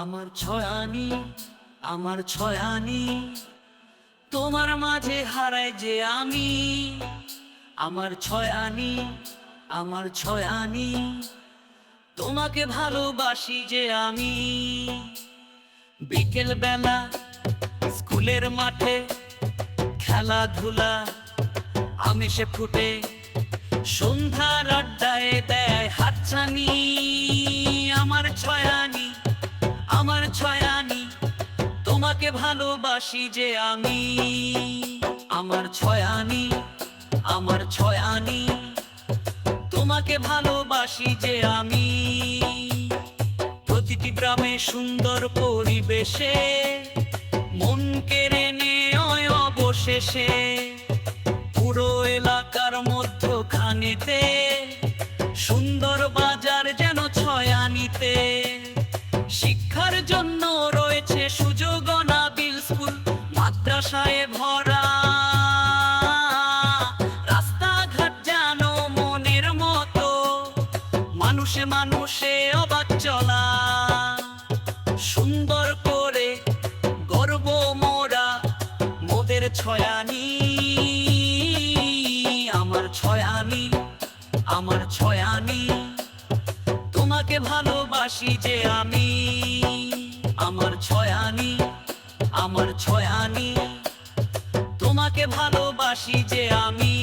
আমার ছয়ানি আমার ছয়ানি, তোমার মাঝে হারায় যে আমি। আমার ছয়ানি আমার ছয়ানি, তোমাকে ভালোবাসি যে আমি। বিকেল বেলা স্কুলের মাঠে খেলাধুলা আমেশে ফুটে সন্ধ্যার আড্ডায় দেয় হাতছানি। আমার ছয়ানি ছয়ানি, তোমাকে ভালোবাসি যে আমি। আমার ছয়ানি আমার ছয়ানি, তোমাকে ভালোবাসি যে আমি। প্রতিটি গ্রামে সুন্দর পরিবেশে, মন কেড়ে নেয় অবশেষে। পুরো এলাকার মধ্যখানেতে সুন্দর বাজার যেন ছয়ানিতে। রয়েছে সুযোগ নাবিল স্কুল, মাদ্রাসায় ভরা। রাস্তাঘাট যেন মনের মতো, মানুষে মানুষে অবাক চলা। সুন্দর করে গর্ব মোরা, মোদের ছয়ানি। আমার ছয়ানি আমার ছয়ানি। তোমাকে ভালোবাসি যে আমি। আমার ছয়ানি তোমাকে ভালোবাসি যে আমি।